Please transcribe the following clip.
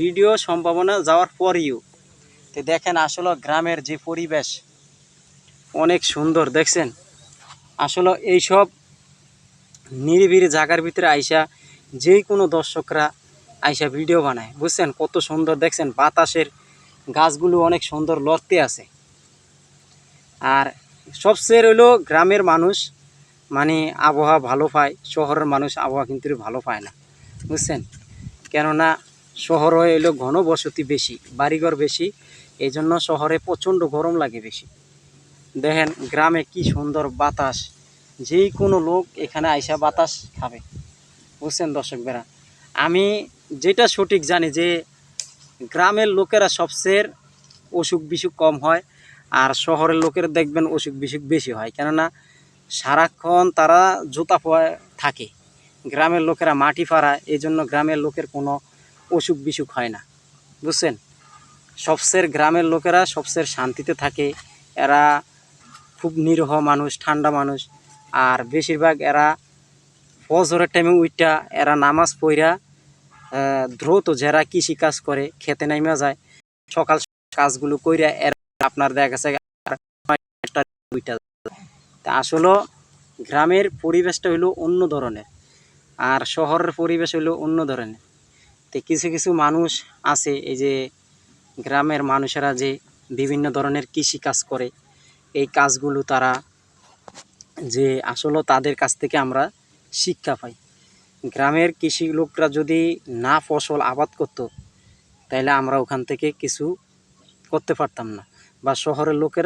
Video সম্ভাবনা যাওয়ার পরেও, তো দেখেন আসলে গ্রামের যে পরিবেশ অনেক সুন্দর, দেখছেন? আসলে এইসব নিরিবিরি জায়গার ভিতরে আইসা যে কোনো দর্শকরা আইসা ভিডিও বানায়, বুঝছেন? কত সুন্দর, দেখছেন? বাতাসের গাছগুলো অনেক সুন্দর লড়তে আছে। আর সবচেয়ে রইল গ্রামের মানুষ মানে আবহাওয়া ভালো পায়, শহরের মানুষ আবহাওয়া কিন্তু ভালো পায় না, বুঝছেন? কেননা শহর হয়ে এলো ঘনবসতি বেশি, বাড়িঘর বেশি এই জন্য শহরে প্রচণ্ড গরম লাগে বেশি। দেখেন গ্রামে কি সুন্দর বাতাস, যেই কোনো লোক এখানে আইসা বাতাস খাবে। বুঝছেন দর্শক বেরা আমি যেটা সঠিক জানি যে, গ্রামের লোকেরা সবচেয়ে অসুখ বিসুখ কম হয়, আর শহরের লোকের দেখবেন অসুখ বিসুখ বেশি হয়। কেননা, সারাক্ষণ তারা জুতা থাকে। গ্রামের লোকেরা মাটি ফাড়ায় এই জন্য গ্রামের লোকের কোনো অসুখ বিসুখ হয় না। বুঝছেন? সবচেয়ে গ্রামের লোকেরা সবচেয়ে শান্তিতে থাকে। এরা খুব নিরহ মানুষ, ঠান্ডা মানুষ। আর বেশিরভাগ এরা ফজরের টাইমে উইটা এরা নামাজ পইরা দ্রুত যারা কৃষি কাজ করে, খেতে নাইমা যায়। সকাল কাজগুলো কইরা এরা আপনার দেখা গেছে আর তা আসলে গ্রামের পরিবেশটা হইল অন্য ধরনের। আর শহরের পরিবেশ হইল অন্য ধরনের। তো কিছু কিছু মানুষ আছে, এই যে গ্রামের মানুষেরা যে বিভিন্ন ধরনের কৃষি কাজ করে, এই কাজগুলো তারা যে আসলে তাদের কাছ থেকে আমরা শিক্ষা পাই। গ্রামের কৃষি লোকরা যদি না ফসল আবাদ করতো তাহলে আমরা ওখান থেকে কিছু করতে পারতাম না বা শহরের লোকেরা